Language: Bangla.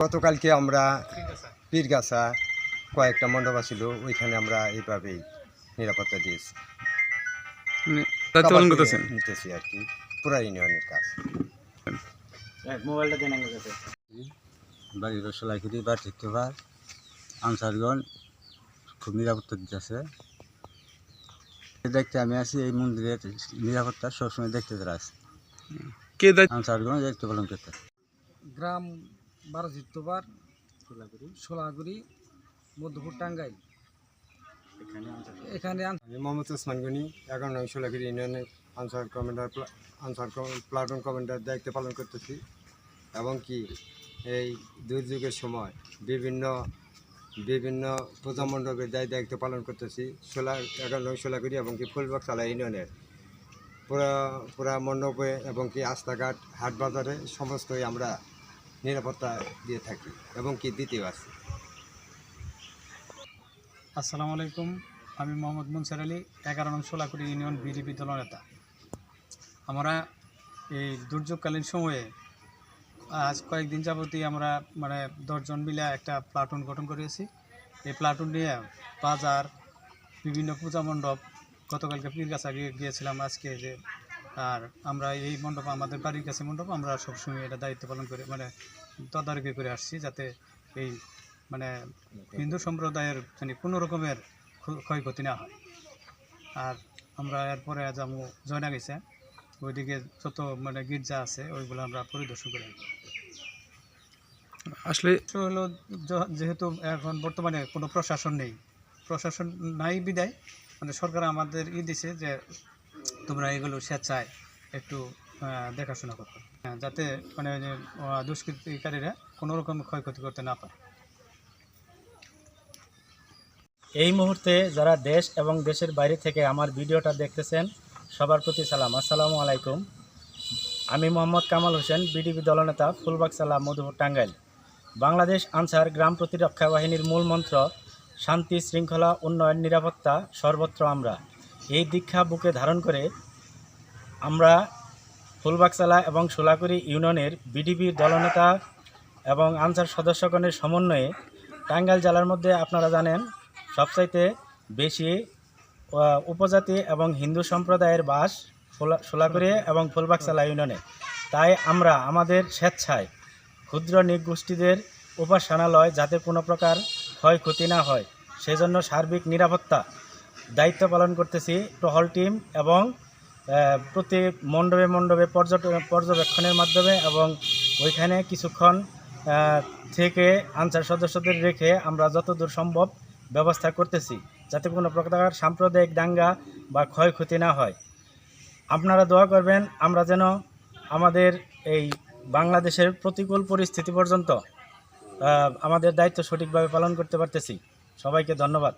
গতকালকে আমরা পীরগাছা কয়েকটা মণ্ডপ ছিল ওইখানে আমরা এইভাবেই নিরাপত্তা দিয়েছি। মানে নিতেছি আর কি পুরা ইউনিয়নের কাজ। মোবাইলটা দেন রসলাইকুড়ি বা চিত্তবার আনসারগঞ্জ খুব নিরাপত্তা দিতেছে। দেখতে আমি আছি এই মন্দিরের নিরাপত্তা সবসময় দেখতে তারা আছে। কে আনসারগঞ্জ দায়িত্ব পালন করতে গ্রাম বারোজিত্তবার সোলাগুড়ি। মধ্যপুর টাঙ্গাইল। এখানে আমি মোহাম্মদ ওসমান গনি এগারো নং সোলাগুড়ি ইউনিয়নের Ansar commander Ansar platoon commander দায়িত্ব পালন করতেছি। এবং কি এই দুর্যোগের সময় বিভিন্ন বিভিন্ন পূজা মণ্ডপের দায় দায়িত্ব পালন করতেছি। সোলা এগারো নং সোলাগুড়ি এবং কি ফুলবাগসালা ইউনিয়নের। পুরা পুরা মণ্ডপে এবং কি রাস্তাঘাট হাট বাজারে সমস্তই আমরা নিরাপত্তা দিয়ে থাকি এবং কি দ্বিতীয় আছি। আসসালামু আলাইকুম, আমি মোহাম্মদ মুনসার আলী, এগারো নং সোলাকুড়ি ইউনিয়ন বিডিপি দলনেতা আমরা এই দুর্যোগকালীন সময়ে আজ কয়েকদিন যাবতই আমরা মানে দশজন মিলে একটা প্লাটুন গঠন করেছি। এই প্লাটুন নিয়ে বাজার, বিভিন্ন পূজা মণ্ডপ, গতকালকে পীরগাছা গিয়ে গিয়েছিলাম আজকে যে আর আমরা এই মণ্ডপ আমাদের বাড়ির কাছে মণ্ডপ আমরা সবসময় এটা দায়িত্ব পালন করে মানে তদারকি করে আসছি যাতে এই মানে হিন্দু সম্প্রদায়ের মানে কোনো রকমের ক্ষয়ক্ষতি না হয়। আর আমরা এরপরে যাব জয়না গেছে ওইদিকে যত মানে গির্জা আছে ওইগুলো আমরা পরিদর্শন করে আসলে হলো যেহেতু এখন বর্তমানে কোনো প্রশাসন নেই প্রশাসন নাই বিদায়। মানে সরকার আমাদের ই দিছে যে তোমরা এগুলো স্বেচ্ছায় একটু দেখাশোনা করো হ্যাঁ, যাতে মানে দুষ্কৃতিকারীরা কোনো রকম ক্ষয়ক্ষতি করতে না পারে। এই মুহূর্তে যারা দেশ এবং দেশের বাইরে থেকে আমার ভিডিওটা দেখতেছেন সবার প্রতি সালাম। আসসালামু আলাইকুম। আমি মোহাম্মদ কামাল হোসেন বিডিপি দলনেতা ফুলবাগ সালাম মধুপুর টাঙ্গাইল। বাংলাদেশ আনসার গ্রাম প্রতিরক্ষা বাহিনীর মূল মন্ত্র শান্তি শৃঙ্খলা উন্নয়ন নিরাপত্তা সর্বত্র আমরা। এই দীক্ষা বুকে ধারণ করে আমরা ফুলবাগসালা এবং সোলাকুড়ি ইউনিয়নের বিডিপির দলনেতা এবং আনসার সদস্যগণের সমন্বয়ে টাঙ্গাইল জেলার মধ্যে আপনারা জানেন, সবচাইতে বেশি উপজাতি এবং হিন্দু সম্প্রদায়ের বাস সোলা- সোলাকুড়ি এবং ফুলবাগসালা ইউনিয়নে। তাই আমরা আমাদের স্বেচ্ছায় ক্ষুদ্র নিগোষ্ঠীদের উপাসনালয় যাতে কোনো প্রকার ক্ষয়ক্ষতি না হয়, সেজন্য সার্বিক নিরাপত্তা দায়িত্ব পালন করতেছি টহল টিম এবং প্রতি মণ্ডপে মণ্ডপে পর্যটন পর্যবেক্ষণের মাধ্যমে এবং ওইখানে কিছুক্ষণ থেকে আনসার সদস্যদের রেখে আমরা যতদূর সম্ভব ব্যবস্থা করতেছি যাতে কোনো প্রকার সাম্প্রদায়িক দাঙ্গা বা ক্ষয়ক্ষতি না হয়। আপনারা দোয়া করবেন আমরা যেন আমাদের এই বাংলাদেশের প্রতিকূল পরিস্থিতি পর্যন্ত আমাদের দায়িত্ব সঠিকভাবে পালন করতে পারতেছি। সবাইকে ধন্যবাদ।